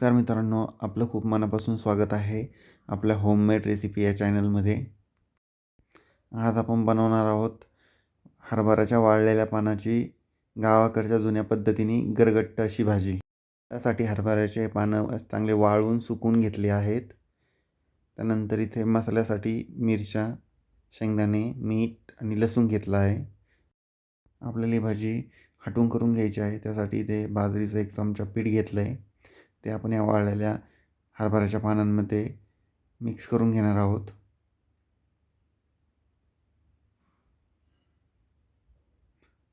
नमस्कार मित्रांनो आपलं खूप मनापासून स्वागत आहे आपल्या होममेड रेसिपी या चॅनलमध्ये आज आपण बनवणार आहोत हरभऱ्याच्या वाळलेल्या पानाची गावाकडच्या जुन्या पद्धतीने गरगट्ट अशी भाजी. त्यासाठी हरभऱ्याचे पानं चांगले वाळवून सुकून घेतले आहेत. त्यानंतर इथे मसाल्यासाठी मिरच्या शेंगदाणे मीठ आणि लसूण घेतला आहे. आपल्याला ही भाजी हटून करून घ्यायची आहे त्यासाठी इथे बाजरीचं एक चमचा पीठ घेतलं आहे ते आपण या वाळलेल्या हरभऱ्याच्या पानांमध्ये मिक्स करून घेणार आहोत.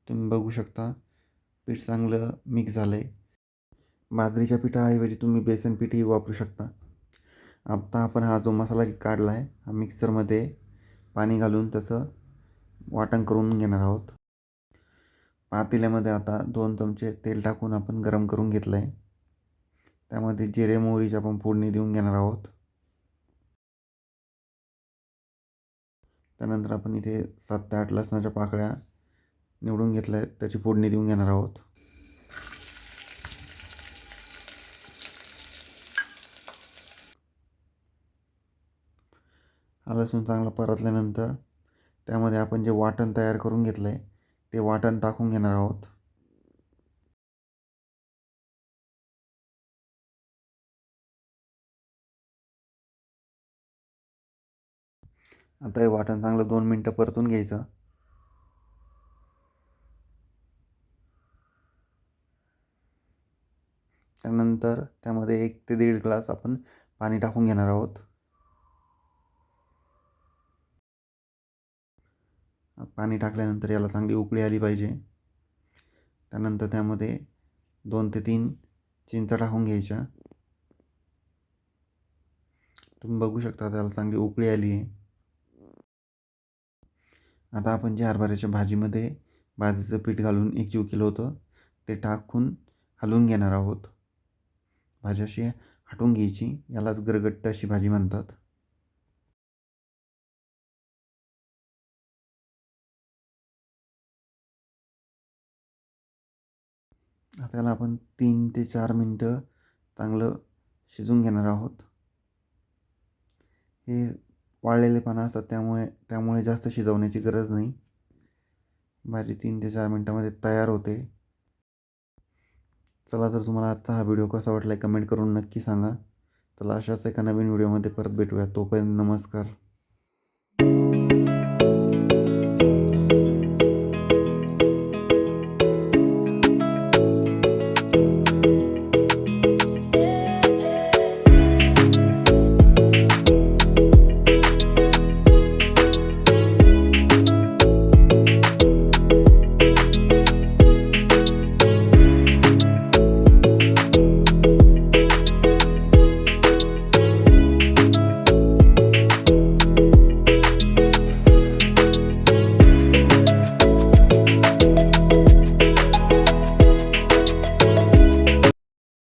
तुम्ही बघू शकता पीठ चांगलं मिक्स झालं आहे बाजरीच्या पिठाऐवजी तुम्ही बेसन पीठही वापरू शकता. आता आपण हा जो मसाला काढला आहे हा मिक्सरमध्ये पाणी घालून तसं वाटण करून घेणार आहोत. पातेल्यामध्ये आता दोन चमचे तेल टाकून आपण गरम करून घेतलं आहे त्यामध्ये जिरे मोहरीची आपण फोडणी देऊन घेणार आहोत. त्यानंतर आपण इथे सात ते आठ लसणाच्या पाकळ्या निवडून घेतल्या आहेत. त्याची फोडणी देऊन घेणार आहोत. हा लसूण चांगला परतल्यानंतर त्यामध्ये आपण जे वाटण तयार करून घेतलं आहे ते वाटण टाकून घेणार आहोत. आता हे वाटण चांगलं दोन मिनटं परतून घ्यायचं. त्यानंतर त्यामध्ये एक ते दीड ग्लास आपण पाणी टाकून घेणार आहोत. पाणी टाकल्यानंतर याला चांगली उकळी आली पाहिजे. त्यानंतर त्यामध्ये दोन ते तीन चिंच टाकून घ्यायच्या. तुम्ही बघू शकता त्याला चांगली उकळी आली आहे आता आपण जे हरभऱ्याच्या भाजीमध्ये भाजीचं पीठ घालून एक जीव केलं होतं ते टाकून हलवून घेणार आहोत. भाजी अशी हटवून घ्यायची यालाच गरगट्ट अशी भाजी म्हणतात. आता याला आपण तीन ते चार मिनटं चांगलं शिजून घेणार आहोत. हे वाळलेले पानं असतात त्यामुळे त्यामुळे जास्त शिजवण्याची गरज नाही. भाजी तीन ते चार मिनटामध्ये तयार होते. चला तर तुम्हाला आजचा हा व्हिडिओ कसा वाटला आहे कमेंट करून नक्की सांगा. चला अशाच एका नवीन व्हिडिओमध्ये परत भेटूया. तोपर्यंत नमस्कार.